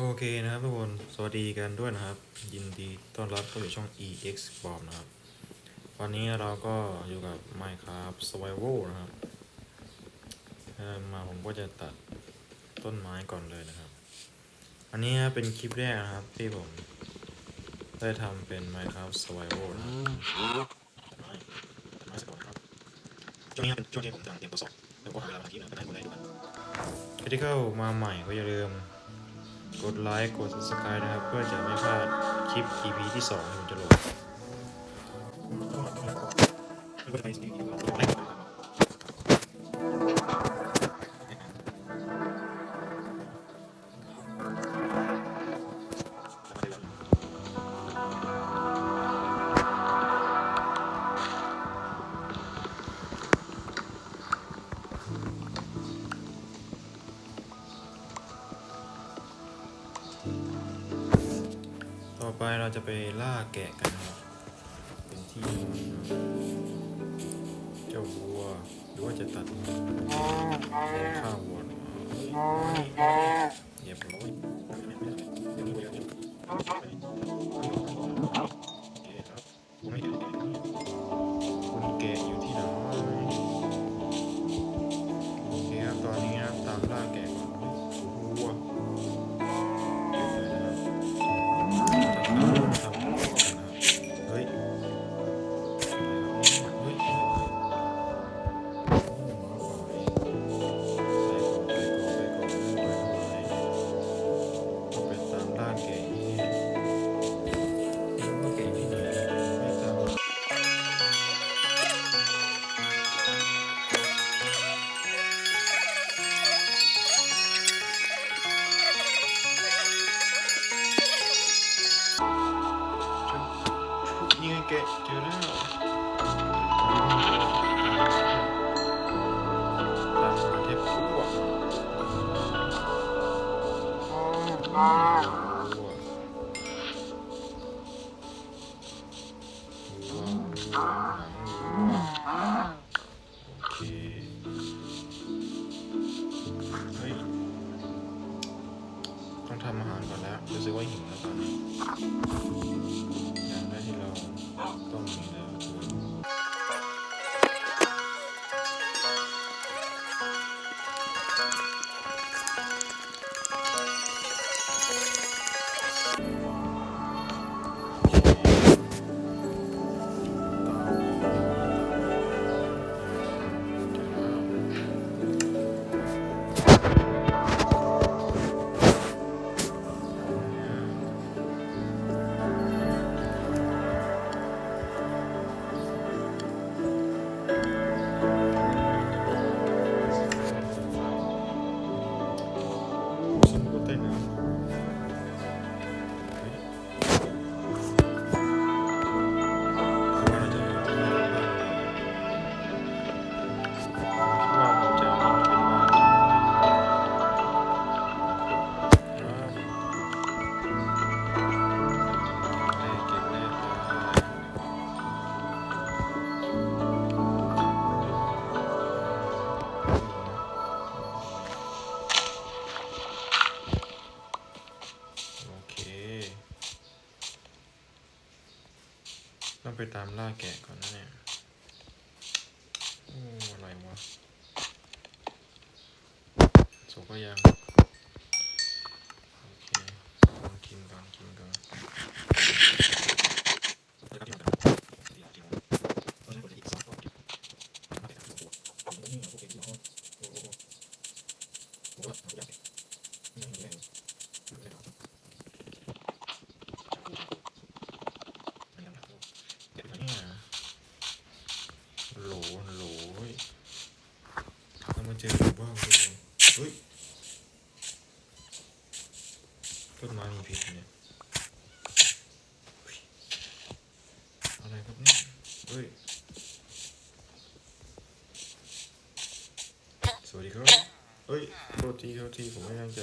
โอเคนะครับทุกคน สวัสดีกันด้วยนะครับ ยินดีต้อนรับเข้าสู่ช่อง EX Bomb นะครับ วันนี้เราก็อยู่กับ Minecraft Survival นะครับ มาผมก็จะตัดต้นไม้ก่อนเลยนะครับ อันนี้เป็นคลิปแรกนะครับ ที่ผมได้ทำเป็น Minecraft Survival นะครับช่อนครับช่วงนี้เป็นช่วงที่ผมกำลังเตรียมตัวสอบแล้วก็หาเวลามาที่นะก็ได้หมดเลยทุกวันใครที่เข้ามาใหม่ก็อย่าลืม กดไลค์กด subscribe นะครับ เพื่อจะไม่พลาดคลิป EP ที่2ที่ผมจะลง ไปเราจะไปล่าแกะกันครับเป็นที่นอนเจ้าวัวหรือว่าจะตัดข้าววัวเรียบร้อย นี่ไงแกะเจอแล้วตามหาเทพคู่อะคู่อะว้าโอเคเฮ้ยต้องทำอาหารก่อนแล้วรู้สึกว่าหิวแล้วตอนนี้ เร ไปตามล่าแกะก่อนนะเนี่ยโอ้อะไรวะสุกก็ยัง โอเคลองกินก่อนกินก่อนเนี่ยโหลโหลเฮ้ยต้องมา เฮ้ยต้นไม้มีพิษเนี่ยเฮ้ยอะไรครับเนี่ยเฮ้ยสวัสดีครับเฮ้ยโทษทีโทษทีผมไม่ตั้งใจ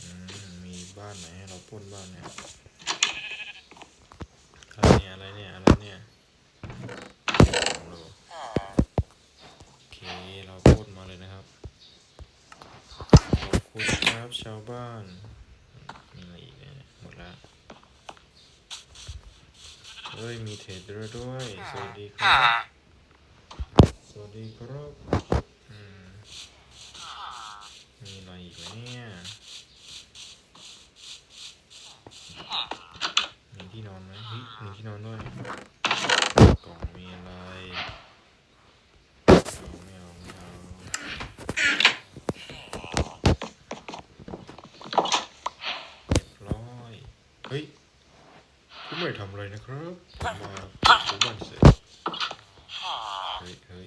อืมมีบ้านไหนให้เราปล้นบ้านเนี่ยอะไรเนี่ยอะไรเนี่ยอะไรเนี่ย คเราปล้นมาเลยนะครับขอบคุณครับชาวบ้านมีอะไรอีกเนี่ยหมดแล้วเฮ้ยมีเทรดเดอร์ด้วย สวัสดีครับ สวัสดีครับอืมมีอะไรอีกไหมเนี่ยมีที่นอนไหมเฮ้ยมีที่นอนด้วย กล่องมีอะไรเอาไม่เอาไม่เอาเรียบร้อย เฮ้ยคุณไม่ได้ทำอะไรนะครับผมมาผมบ้านเสร็จเฮ้ยเฮ้ย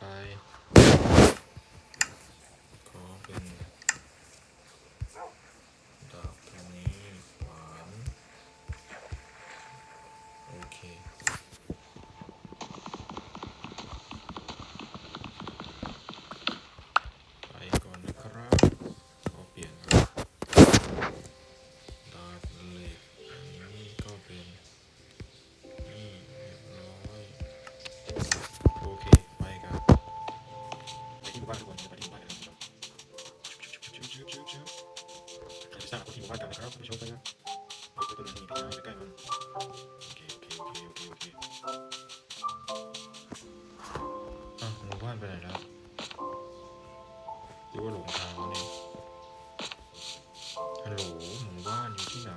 ก่อ อาไปต้นนี้พี่น้าใกล้มันโอเคโอเคโอเคโอเคโอเคอะหมู่บ้านไปไหนแล้วหรือว่าหลงทางแล้วเนี่ยฮัลโหลหมู่บ้านอยู่ที่ไหน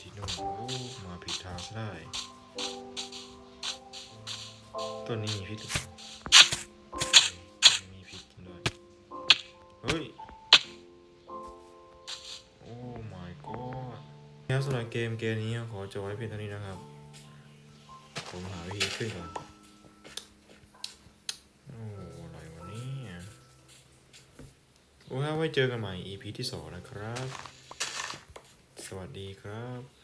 ที่นู่นโอ้มาผิดทางซะได้ต้นนี้มีพิษ เกมเกมนี้ขอจบไว้เพียงเท่านี้นะครับ ผมหาวิธีขึ้นก่อน โอ้อะไรวันนี้โอ้ถ้าไว้เจอกันใหม่ EP ที่สองนะครับ สวัสดีครับ